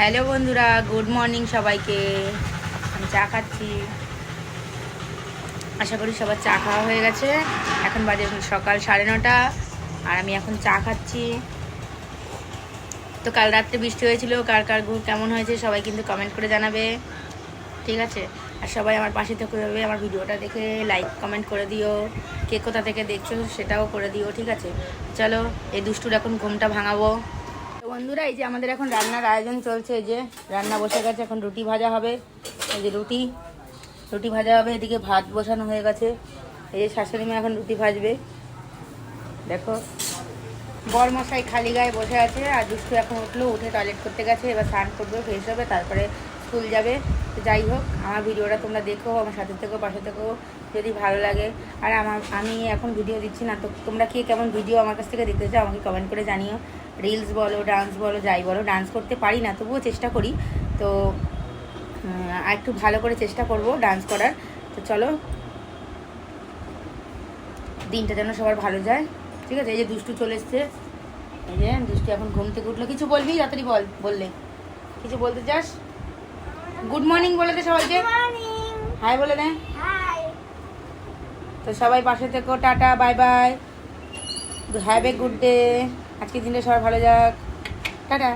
Hello বন্ধুরা, good morning সবাইকে। আমি চা খাচ্ছি। আশা করি সবার চা খাওয়া হয়ে গেছে। এখন বাজে সকাল সাড়ে নটা, আর আমি এখন চা খাচ্ছি। তো কাল রাত্রে বৃষ্টি হয়েছিল, কার কার ঘুর কেমন হয়েছে সবাই কিন্তু কমেন্ট করে জানাবে। ঠিক আছে? আর সবাই আমার পাশে থেকে যাবে আমার ভিডিওটা দেখে লাইক কমেন্ট করে দিও। কে কোথা থেকে দেখছ সেটাও করে দিও, ঠিক আছে? চলো, এই দুষ্টুর এখন ঘুমটা ভাঙাবো। বন্ধুরা, এই যে আমাদের এখন রান্নার আয়োজন চলছে যে রান্না বসে গেছে, এখন রুটি ভাজা হবে। এই যে রুটি রুটি ভাজা হবে, এদিকে ভাত বসানো হয়ে গেছে। এই যে শাশুড়ি মা এখন রুটি ভাজবে। দেখো বর মশাই খালি গায়ে বসে আছে, আর দুষ্টু এখন উঠল, উঠে টয়লেট করতে গেছে, এবার স্নান করবে, ফ্রেশ হবে, তারপরে স্কুল যাবে। তো যাই হোক, আমার ভিডিওটা তোমরা দেখো, আমার সাথে থেকেও পাশে থেকেও যদি ভালো লাগে। আর আমার, আমি এখন ভিডিও দিচ্ছি না, তো তোমরা কে কেমন ভিডিও আমার কাছ থেকে দেখতে চাও, আমাকে কমেন্ট করে জানিও। রিলস বলো ডান্স বলো, যাই বলো ডান্স করতে পারি না, তবুও চেষ্টা করি। তো আর একটু ভালো করে চেষ্টা করব ডান্স করার। তো চলো, দিনটা যেন সবার ভালো যায়। ঠিক আছে, এই যে দুষ্টু চলে এসছে। এই যে দুষ্টু এখন ঘুম থেকে উঠল। কিছু বলবি? তাড়াতাড়ি বল, বললে। কিছু বলতে চাস? গুড মর্নিং বলে দে সবাইকে। হাই বলে দে। তো সবাই পাশে থেকো tata bye bye have a good day আজকের দিনটা সবাই ভালো যাক। টাটা।